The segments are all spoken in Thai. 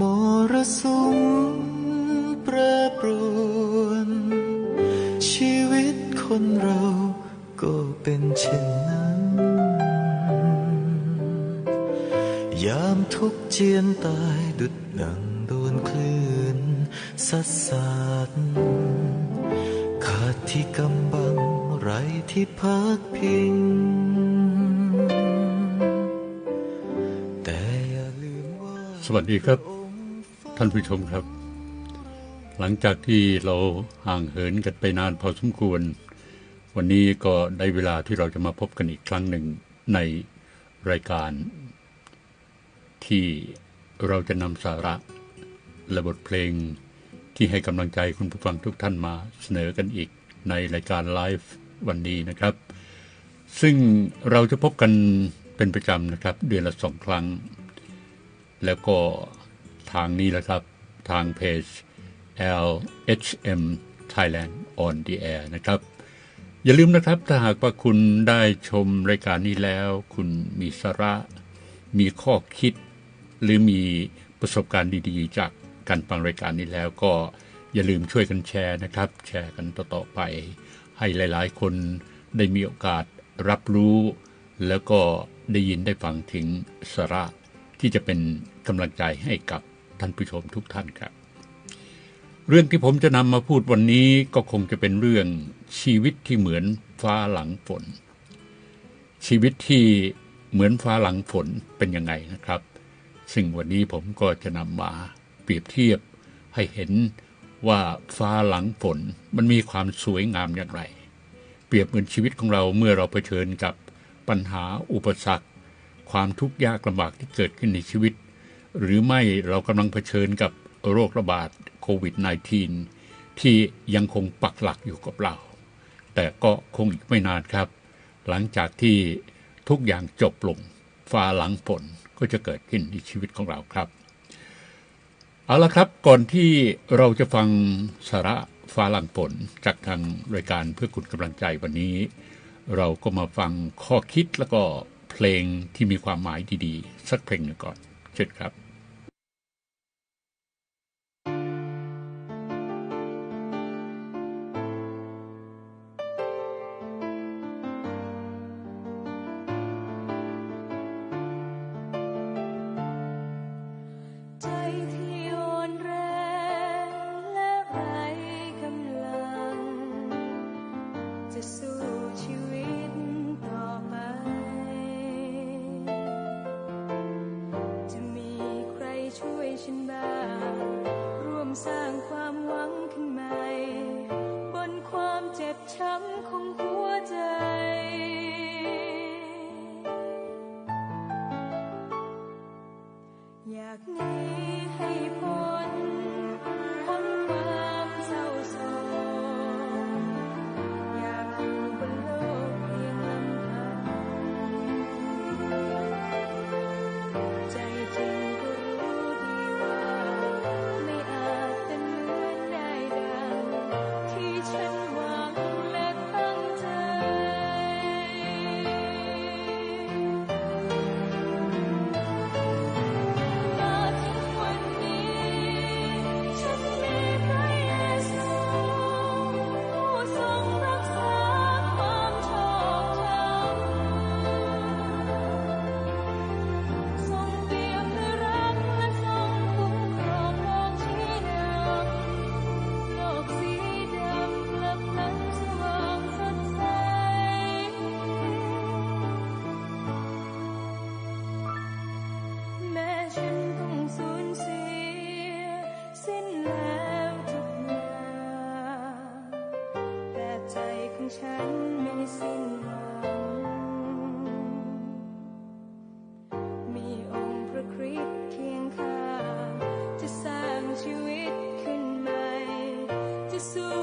มรสุมแปรปรวน ชีวิตคนเราก็เป็นเช่นนั้น ยามทุกเจียนตายดุดดังโดนคลื่นสัดสาดขาดที่กำบังไรที่พักพิง แต่อย่าลืมว่า สวัสดีครับ ท่านผู้ชมครับ หลังจากที่เราห่างเหินกันไปนานพอสมควร วันนี้ก็ได้เวลาที่เราจะมาพบกันอีกครั้งหนึ่งในรายการ ที่เราจะนำสาระและบทเพลงที่ให้กำลังใจคุณผู้ฟังทุกท่านมาเสนอกันอีกในรายการไลฟ์วันนี้นะครับ ซึ่งเราจะพบกันเป็นประจำนะครับ เดือนละสองครั้ง แล้วก็ ทางนี้แหละครับ ทางเพจ LHM Thailand on the air นะครับ อย่าลืมนะครับ ถ้าหากว่าคุณได้ชมรายการนี้แล้ว คุณมีสาระ มีข้อคิด หรือมีประสบการณ์ดีๆ จากการฟังรายการนี้แล้วก็อย่าลืมช่วยกันแชร์นะครับ แชร์กันต่อๆไป ให้หลายๆ คนได้มีโอกาสรับรู้ แล้วก็ได้ยินได้ฟังถึงสาระที่จะเป็นกำลังใจให้กับ ท่านผู้ชมทุกท่านครับ เรื่องที่ผมจะนำมาพูดวันนี้ก็คงจะเป็นเรื่องชีวิตที่เหมือนฟ้าหลังฝน ชีวิตที่เหมือนฟ้าหลังฝนเป็นยังไงนะครับ ซึ่งวันนี้ผมก็จะนำมาเปรียบเทียบให้เห็นว่าฟ้าหลังฝนมันมีความสวยงามอย่างไร เปรียบเหมือนชีวิตของเราเมื่อเราเผชิญกับปัญหาอุปสรรค ความทุกข์ยากลำบากที่เกิดขึ้นในชีวิต หรือไม่เรากำลังเผชิญกับโรคระบาดโควิด -19 ที่ยังคงปักหลักอยู่กับเรา แต่ก็คงอีกไม่นานครับ หลังจากที่ทุกอย่างจบลงฟ้าหลังฝนก็จะเกิดขึ้นในชีวิตของเราครับ เอาละครับก่อนที่เราจะฟังสาระฟ้าหลังฝนจากทางรายการเพื่อคุณกำลังใจวันนี้ เราก็มาฟังข้อคิดแล้วก็เพลงที่มีความหมายดีๆ สักเพลงหนึ่งก่อนเชิญครับ จะ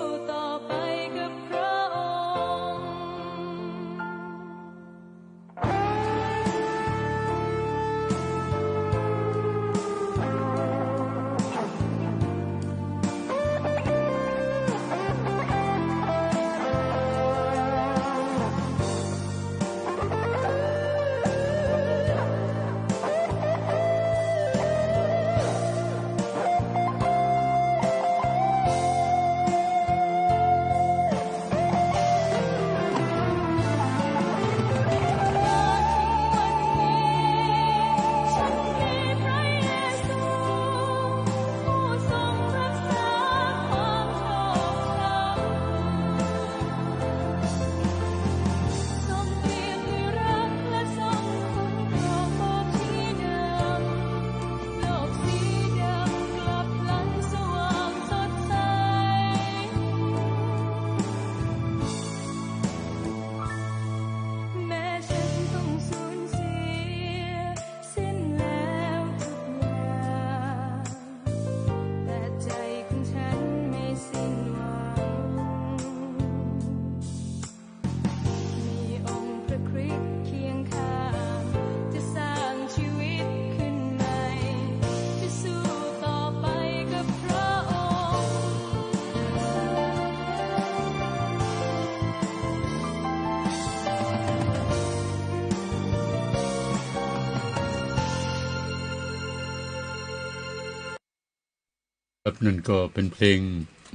ครับนั่นก็เป็นเพลง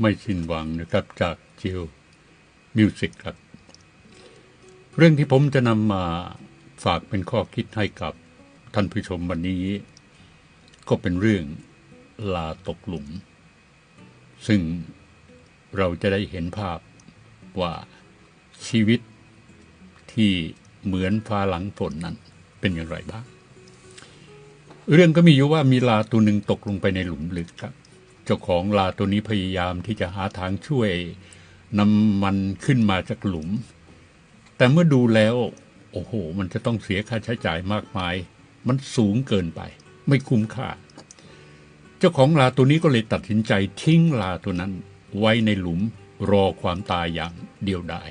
ไม่สิ้นหวังนะครับจากจิวมิวสิกครับ เรื่องที่ผมจะนำมาฝากเป็นข้อคิดให้กับท่านผู้ชมวันนี้ ก็เป็นเรื่องลาตกหลุม ซึ่งเราจะได้เห็นภาพว่าชีวิตที่เหมือนฟ้าหลังฝนนั้นเป็นอย่างไรบ้าง เรื่องก็มีอยู่ว่ามีลาตัวหนึ่งตกลงไปในหลุมลึกครับ เจ้าของลาตัวนี้พยายามที่จะหาทางช่วยนำมันขึ้นมาจากหลุม แต่เมื่อดูแล้ว โอ้โห มันจะต้องเสียค่าใช้จ่ายมากมาย มันสูงเกินไป ไม่คุ้มค่า เจ้าของลาตัวนี้ก็เลยตัดสินใจทิ้งลาตัวนั้น ไว้ในหลุมรอความตายอย่างเดียวดาย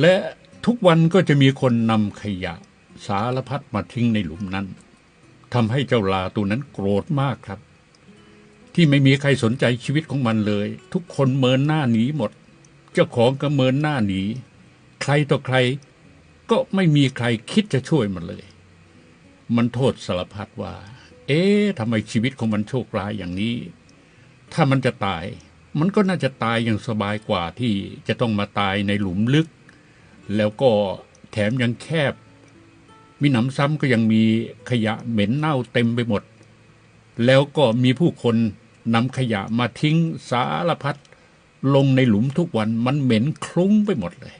และทุกวันก็จะมีคนนำขยะสารพัดมาทิ้งในหลุมนั้นทำให้เจ้าลาตัวนั้นโกรธมากครับ ที่ไม่มีใครสนใจชีวิตของมันเลย ทุกคนเมินหน้าหนีหมด เจ้าของก็เมินหน้าหนี ใครต่อใคร ก็ไม่มีใครคิดจะช่วยมันเลย มันโทษสารพัดว่า เอ๊ะทำไมชีวิตของมันโชคร้ายอย่างนี้ ถ้ามันจะตาย มันก็น่าจะตายอย่างสบายกว่าที่จะต้องมาตายในหลุมลึก แล้วก็แถมยังแคบ มีหนำซ้ำก็ยังมีขยะเหม็นเน่าเต็มไปหมด แล้วก็มีผู้คน นำขยะมาทิ้งสารพัดลงในหลุมทุกวันมันเหม็นคลุ้งไปหมดเลย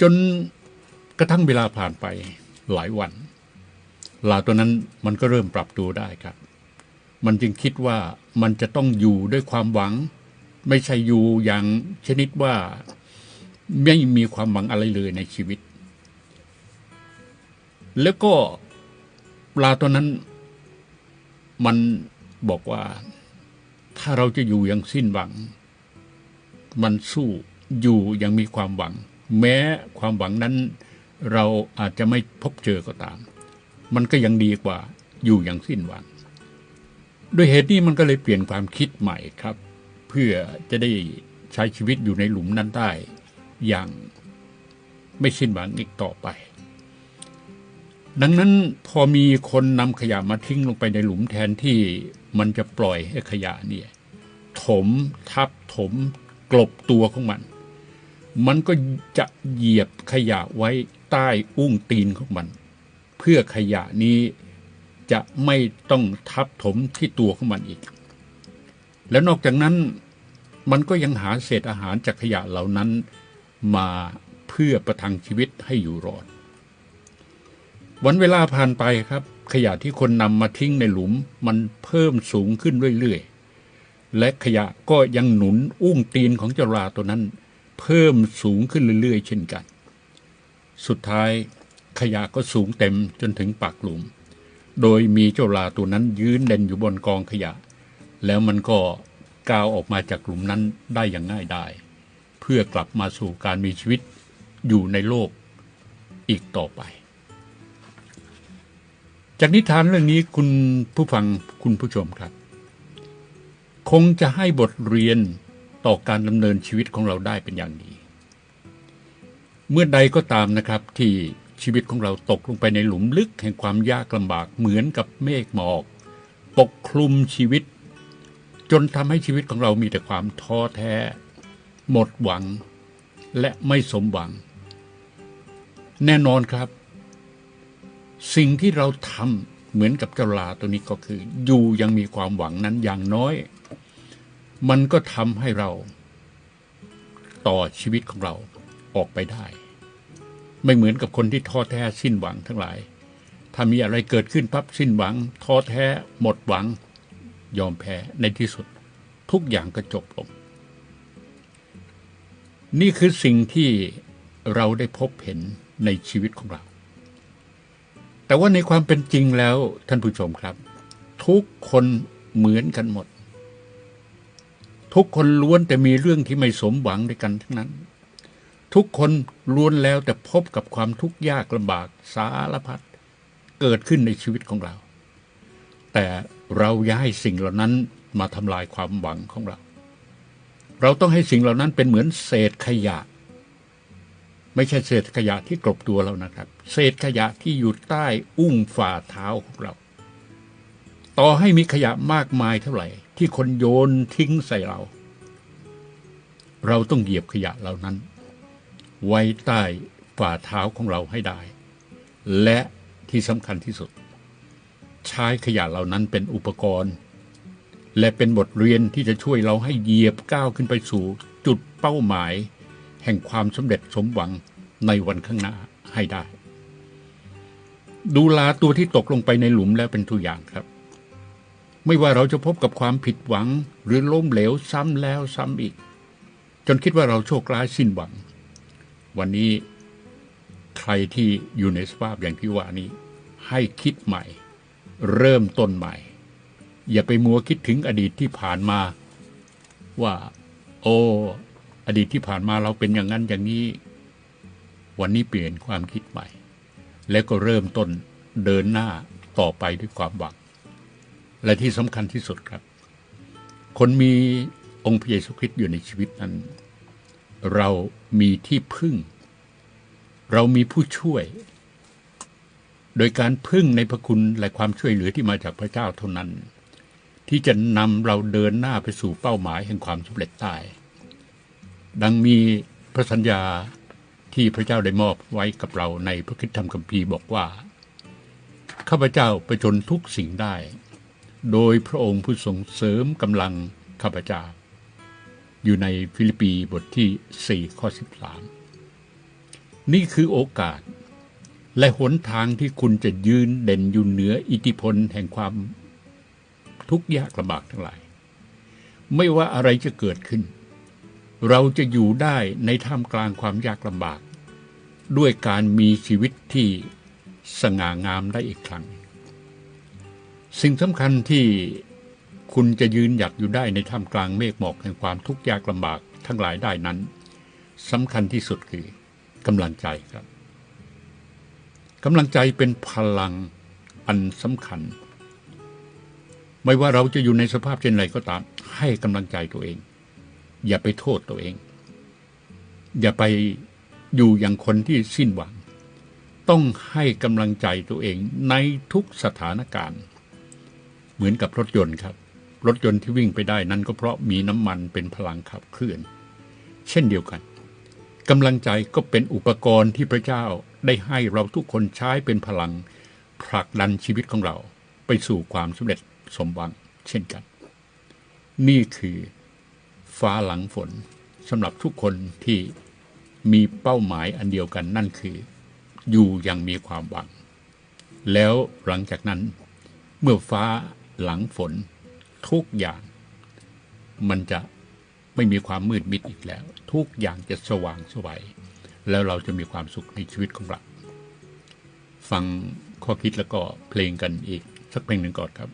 จนกระทั่งเวลาผ่านไปหลายวันลาตัวนั้นมันก็เริ่มปรับตัวได้ครับ มันจึงคิดว่ามันจะต้องอยู่ด้วยความหวัง ไม่ใช่อยู่อย่างชนิดว่าไม่มีความหวังอะไรเลยในชีวิต แล้วก็ปลาตัวนั้น มันบอกว่าถ้าเราจะอยู่อย่างสิ้นหวัง มันสู้อยู่ย่างมีความหวัง แม้ความหวังนั้น เราอาจจะไม่พบเจอก็ตาม มันก็ยังดีกว่าอยู่อย่างสิ้นหวัง ด้วยเหตุนี้มันก็เลยเปลี่ยนความคิดใหม่ครับ เพื่อจะได้ใช้ชีวิตอยู่ในหลุมนั้นได้อย่างไม่สิ้นหวังอีกต่อไป ดังนั้นพอมีคนนำขยะมาทิ้งลงไปในหลุมแทนที่มันจะปล่อยให้ขยะเนี่ยถมทับถมกลบตัวของมัน มันก็จะเหยียบขยะไว้ใต้อุ้งตีนของมัน เพื่อขยะนี้จะไม่ต้องทับถมที่ตัวของมันอีก แล้วนอกจากนั้นมันก็ยังหาเศษอาหารจากขยะเหล่านั้นมาเพื่อประทังชีวิตให้อยู่รอด วันเวลาผ่านไปครับ ขยะที่คนนำมาทิ้งในหลุมมันเพิ่มสูงขึ้นเรื่อยๆ และขยะก็ยังหนุนอุ้งตีนของเจาราตัวนั้น เพิ่มสูงขึ้นเรื่อยๆ เช่นกัน สุดท้ายขยะก็สูงเต็มจนถึงปากหลุม โดยมีเจ้าลาตัวนั้นยืนเด่นอยู่บนกองขยะ แล้วมันก็ก้าวออกมาจากหลุมนั้นได้อย่างง่ายดายเพื่อกลับมาสู่การมีชีวิตอยู่ในโลกอีกต่อไป จากนิทานเรื่องนี้คุณผู้ฟังคุณผู้ชมครับ คงจะให้บทเรียนต่อการดำเนินชีวิตของเราได้เป็นอย่างดี เมื่อใดก็ตามนะครับที่ชีวิตของเราตกลงไปในหลุมลึกแห่งความยากลำบากเหมือนกับเมฆหมอก ปกคลุมชีวิต จนทำให้ชีวิตของเรามีแต่ความท้อแท้ หมดหวัง และไม่สมหวัง แน่นอนครับ สิ่งที่เราทำเหมือนกับเจ้าลาตัวนี้ก็คือ อยู่ยังมีความหวังนั้นอย่างน้อย มันก็ทำให้เราต่อชีวิตของเราออกไปได้ ไม่เหมือนกับคนที่ท้อแท้สิ้นหวังทั้งหลาย ถ้ามีอะไรเกิดขึ้นปั๊บสิ้นหวังท้อแท้หมดหวัง ยอมแพ้ในที่สุด ทุกอย่างก็จบลง นี่คือสิ่งที่เราได้พบเห็นในชีวิตของเรา แต่ว่าในความเป็นจริงแล้วท่านผู้ชมครับ ทุกคนเหมือนกันหมด ทุกคนล้วนแต่มีเรื่องที่ไม่สมหวังด้วยกันทั้งนั้น ทุกคนล้วนแล้วแต่พบกับความทุกข์ยากลำบากสารพัดเกิดขึ้นในชีวิตของเรา แต่เราย่าให้สิ่งเหล่านั้นมาทำลายความหวังของเรา เราต้องให้สิ่งเหล่านั้นเป็นเหมือนเศษขยะ ไม่ใช่เศษขยะที่กลบตัวเรานะครับ เศษขยะที่อยู่ใต้อุ้งฝ่าเท้าของเรา ต่อให้มีขยะมากมายเท่าไหร่ ที่คนโยนทิ้งใส่เรา เราต้องเหยียบขยะเหล่านั้น ไว้ใต้ฝ่าเท้าของเราให้ได้ และที่สำคัญที่สุด ใช้ขยะเหล่านั้นเป็นอุปกรณ์ และเป็นบทเรียนที่จะช่วยเราให้เหยียบก้าวขึ้นไปสู่จุดเป้าหมาย แห่งความสำเร็จสมหวังในวันข้างหน้าให้ได้ ดูลาตัวที่ตกลงไปในหลุมแล้วเป็นตัวอย่างครับ ไม่ว่าเราจะพบกับความผิดหวังหรือล้มเหลวซ้ำแล้วซ้ำอีก จนคิดว่าเราโชคร้ายสิ้นหวัง วันนี้ใครที่อยู่ในสภาพอย่างที่ว่านี้ ให้คิดใหม่ เริ่มต้นใหม่ อย่าไปมัวคิดถึงอดีตที่ผ่านมาว่า โอ้ อดีตที่ผ่านมาเราเป็นอย่างนั้นอย่างนี้ วันนี้เปลี่ยนความคิดใหม่ แล้วก็เริ่มต้นเดินหน้าต่อไปด้วยความหวัง และที่สำคัญที่สุดครับ คนมีองค์พระเยซูคริสต์อยู่ในชีวิตนั้น เรามีที่พึ่ง เรามีผู้ช่วย โดยการพึ่งในพระคุณและความช่วยเหลือที่มาจากพระเจ้าเท่านั้น ที่จะนำเราเดินหน้าไปสู่เป้าหมายแห่งความสำเร็จได้ ดังมีพระสัญญาที่พระเจ้าได้มอบไว้กับเราในพระคิดธรรมคัมภีร์บอกว่า ข้าพเจ้าไปจนทุกสิ่งได้ โดยพระองค์ผู้ทรงเสริมกำลังข้าพเจ้า อยู่ในฟิลิปปีบทที่ 4 ข้อ 13 นี่คือโอกาส และหนทางที่คุณจะยืนเด่นอยู่เหนืออิทธิพลแห่งความทุกข์ยากลำบากทั้งหลาย ไม่ว่าอะไรจะเกิดขึ้น เราจะอยู่ได้ในท่ามกลางความยากลำบาก ด้วยการมีชีวิตที่สง่างามได้อีกครั้ง สิ่งสำคัญที่คุณจะยืนหยัดอยู่ได้ในท่ามกลางเมฆหมอกแห่งความทุกข์ยากลำบากทั้งหลายได้นั้นสำคัญที่สุดคือกำลังใจครับกำลังใจเป็นพลังอันสำคัญ ไม่ว่าเราจะอยู่ในสภาพเช่นไรก็ตามให้กำลังใจตัวเอง อย่าไปโทษตัวเอง อย่าไปอยู่อย่างคนที่สิ้นหวัง ต้องให้กำลังใจตัวเองในทุกสถานการณ์ เหมือนกับรถยนต์ครับ รถยนต์ที่วิ่งไปได้นั้นก็เพราะมีน้ำมันเป็นพลังขับเคลื่อน เช่นเดียวกันกำลังใจก็เป็นอุปกรณ์ที่พระเจ้าได้ให้เราทุกคนใช้เป็นพลังผลักดันชีวิตของเราไปสู่ความสำเร็จสมหวังเช่นกัน นี่คือ ฟ้าหลังฝนสำหรับทุกคนที่มีเป้าหมายอันเดียวกันนั่นคือ อยู่อยังมีความหวัง แล้วหลังจากนั้น เมื่อฟ้าหลังฝน ทุกอย่าง มันจะไม่มีความมืดมิดอีกแล้ว ทุกอย่างจะสว่างสวัยแล้วเราจะมีความสุขในชีวิตของเรา ฟังข้อคิดแล้วก็เพลงกันอีกสักเพลงหนึ่งก่อนครับ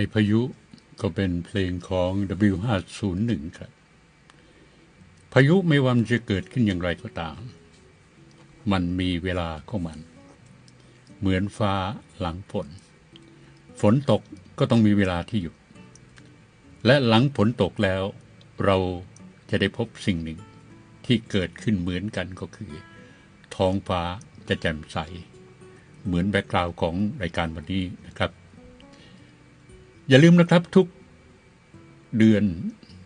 ในพายุก็เป็นเพลงของ W501 ครับ พายุไม่ว่ามันจะเกิดขึ้นอย่างไรก็ตาม มันมีเวลาของมัน เหมือนฟ้าหลังฝน ฝนตกก็ต้องมีเวลาที่หยุด และหลังฝนตกแล้วเราจะได้พบสิ่งหนึ่งที่เกิดขึ้นเหมือนกันก็คือ ท้องฟ้าจะแจ่มใส เหมือนแบ็กกราวของรายการวันนี้นะครับ อย่าลืมนะครับทุกเดือน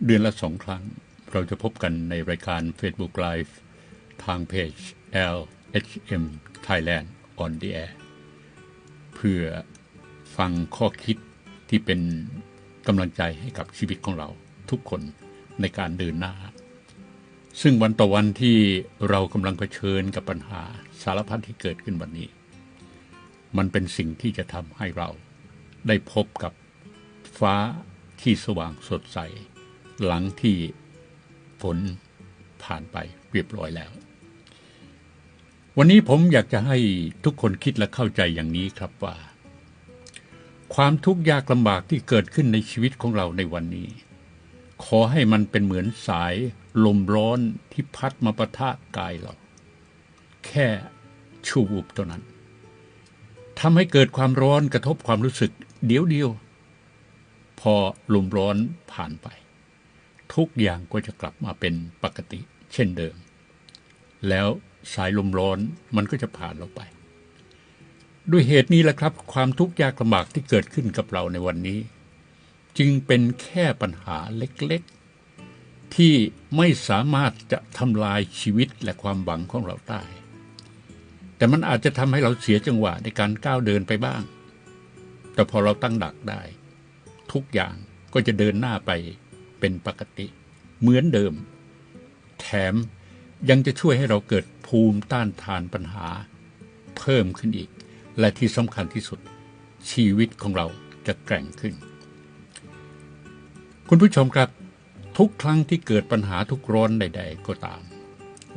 เดือนละสองครั้ง เราจะพบกันในรายการ Facebook Live ทางเพจ LHM Thailand on the air เพื่อฟังข้อคิดที่เป็นกำลังใจให้กับชีวิตของเราทุกคนในการเดินหน้า ซึ่งวันต่อวันที่เรากำลังเผชิญกับปัญหาสารพัดที่เกิดขึ้นวันนี้ มันเป็นสิ่งที่จะทำให้เราได้พบกับ ฟ้าที่สว่างสดใส หลังที่ฝนผ่านไปเรียบร้อยแล้ว วันนี้ผมอยากจะให้ทุกคนคิดและเข้าใจอย่างนี้ครับว่า ความทุกข์ยากลำบากที่เกิดขึ้นในชีวิตของเราในวันนี้ ขอให้มันเป็นเหมือนสายลมร้อนที่พัดมาประทะกายเรา แค่ชูบุบเท่านั้นทำให้เกิดความร้อนกระทบความรู้สึก เดียวเดียว พอลมร้อนผ่านไป ทุกอย่างก็จะกลับมาเป็นปกติ เช่นเดิม แล้วสายลมร้อนมันก็จะผ่านเราไป ด้วยเหตุนี้แหละครับ ความทุกข์ยากลำบากที่เกิดขึ้นกับเราในวันนี้ จึงเป็นแค่ปัญหาเล็กๆ ที่ไม่สามารถจะทำลายชีวิตและความหวังของเราได้ แต่มันอาจจะทำให้เราเสียจังหวะในการก้าวเดินไปบ้าง แต่พอเราตั้งดักได้ ทุกอย่างก็จะเดินหน้าไปเป็นปกติ เหมือนเดิม แถมยังจะช่วยให้เราเกิดภูมิต้านทานปัญหา เพิ่มขึ้นอีก และที่สำคัญที่สุด ชีวิตของเราจะแกร่งขึ้น คุณผู้ชมครับ ทุกครั้งที่เกิดปัญหาทุกร้อนใด ๆ ก็ตาม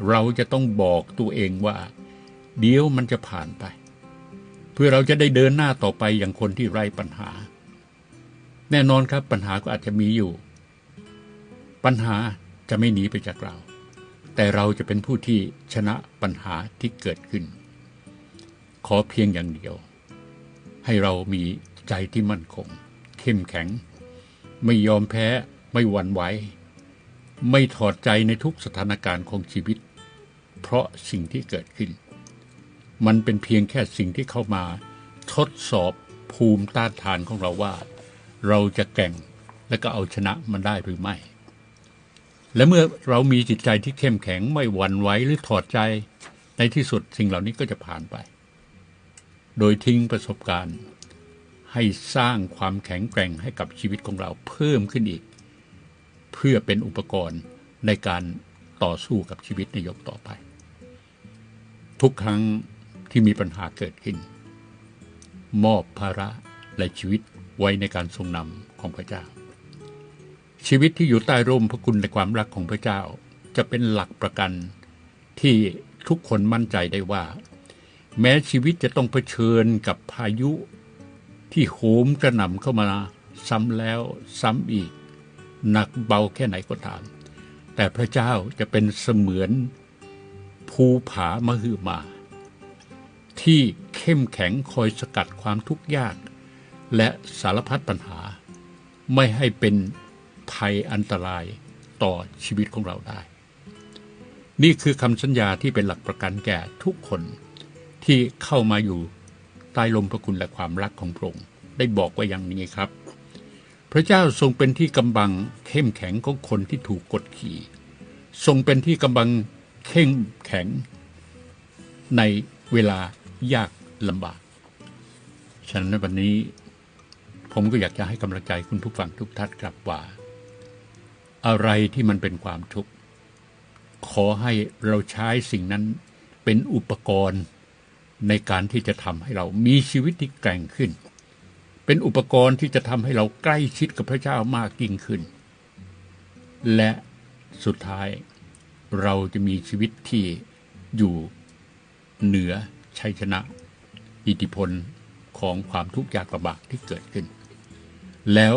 เราจะต้องบอกตัวเองว่า เดี๋ยวมันจะผ่านไป เพื่อเราจะได้เดินหน้าต่อไปอย่างคนที่ไร้ปัญหา แน่นอนครับปัญหาก็อาจจะมีอยู่ ปัญหาจะไม่หนีไปจากเรา แต่เราจะเป็นผู้ที่ชนะปัญหาที่เกิดขึ้น ขอเพียงอย่างเดียว ให้เรามีใจที่มั่นคง เข้มแข็ง ไม่ยอมแพ้ไม่หวั่นไหวไม่ถอดใจในทุกสถานการณ์ของชีวิต เพราะสิ่งที่เกิดขึ้น มันเป็นเพียงแค่สิ่งที่เข้ามา ทดสอบภูมิต้านทานของเราว่า เราจะแก่งและก็เอาชนะมันได้หรือไม่ และเมื่อเรามีจิตใจที่เข้มแข็งไม่หวั่นไหวหรือถอดใจ ในที่สุดสิ่งเหล่านี้ก็จะผ่านไป โดยทิ้งประสบการณ์ ให้สร้างความแข็งแกร่งให้กับชีวิตของเราเพิ่มขึ้นอีก เพื่อเป็นอุปกรณ์ในการต่อสู้กับชีวิตในยกต่อไป ทุกครั้งที่มีปัญหาเกิดขึ้น มอบภาระและชีวิต ไว้ในการทรงนำของพระเจ้า ชีวิตที่อยู่ใต้ร่มพระคุณในความรักของพระเจ้า จะเป็นหลักประกันที่ทุกคนมั่นใจได้ว่า แม้ชีวิตจะต้องเผชิญกับพายุที่โหมกระหน่ำเข้ามาซ้ำแล้วซ้ำอีก หนักเบาแค่ไหนก็ตาม แต่พระเจ้าจะเป็นเสมือนภูผามหึมา ที่เข้มแข็งคอยสกัดความทุกข์ยาก และสารพัดปัญหา ไม่ให้เป็นภัยอันตรายต่อชีวิตของเราได้ นี่คือคำสัญญาที่เป็นหลักประกันแก่ทุกคนที่เข้ามาอยู่ใต้ลมพระคุณและความรักของพระองค์ได้บอกไว้อย่างนี้ครับ พระเจ้าทรงเป็นที่กำบังเข้มแข็งของคนที่ถูกกดขี่ ทรงเป็นที่กำบังเข้มแข็ง ในเวลายากลำบาก ฉะนั้นในวันนี้ ผมก็อยากจะให้กำลังใจคุณผู้ฟังทุกท่านครับว่า อะไรที่มันเป็นความทุกข์ ขอให้เราใช้สิ่งนั้นเป็นอุปกรณ์ในการที่จะทำให้เรามีชีวิตที่แกร่งขึ้น เป็นอุปกรณ์ที่จะทำให้เราใกล้ชิดกับพระเจ้ามากยิ่งขึ้น และสุดท้ายเราจะมีชีวิตที่อยู่เหนือชัยชนะ อิทธิพลของความทุกข์ยากลำบากที่เกิดขึ้น แล้ว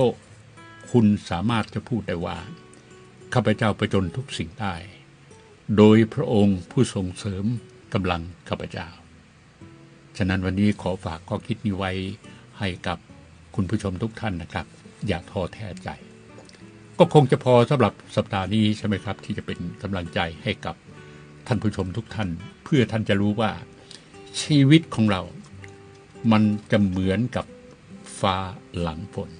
คุณสามารถจะพูดได้ว่าข้าพเจ้าประจนทุกสิ่งได้ โดยพระองค์ผู้ทรงเสริมกำลังข้าพเจ้า ฉะนั้นวันนี้ขอฝากข้อคิดนี้ไว้ให้กับคุณผู้ชมทุกท่านนะครับ อย่าท้อแท้ใจ ก็คงจะพอสำหรับสัปดาห์นี้ใช่ไหมครับ ที่จะเป็นกำลังใจให้กับท่านผู้ชมทุกท่าน เพื่อท่านจะรู้ว่าชีวิตของเรา มันจะเหมือนกับฟ้าหลังฝน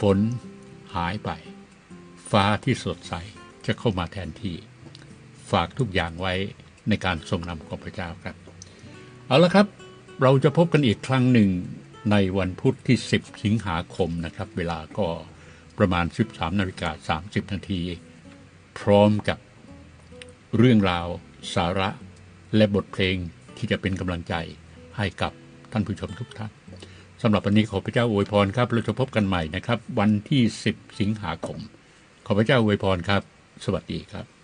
ฝนหายไป ฟ้าที่สดใสจะเข้ามาแทนที่ ฝากทุกอย่างไว้ในการทรงนำของพระเจ้าครับ เอาละครับ เราจะพบกันอีกครั้งหนึ่งในวันพุธที่ 10 สิงหาคมนะครับ เวลาก็ประมาณ 13นาฬิกา30 นาที พร้อมกับเรื่องราวสาระและบทเพลงที่จะเป็นกำลังใจให้กับท่านผู้ชมทุกท่าน สำหรับวันนี้ขอพระเจ้าอวยพรครับ เราจะพบกันใหม่นะครับ วันที่ 10 สิงหาคม ขอพระเจ้าอวยพรครับ สวัสดีครับ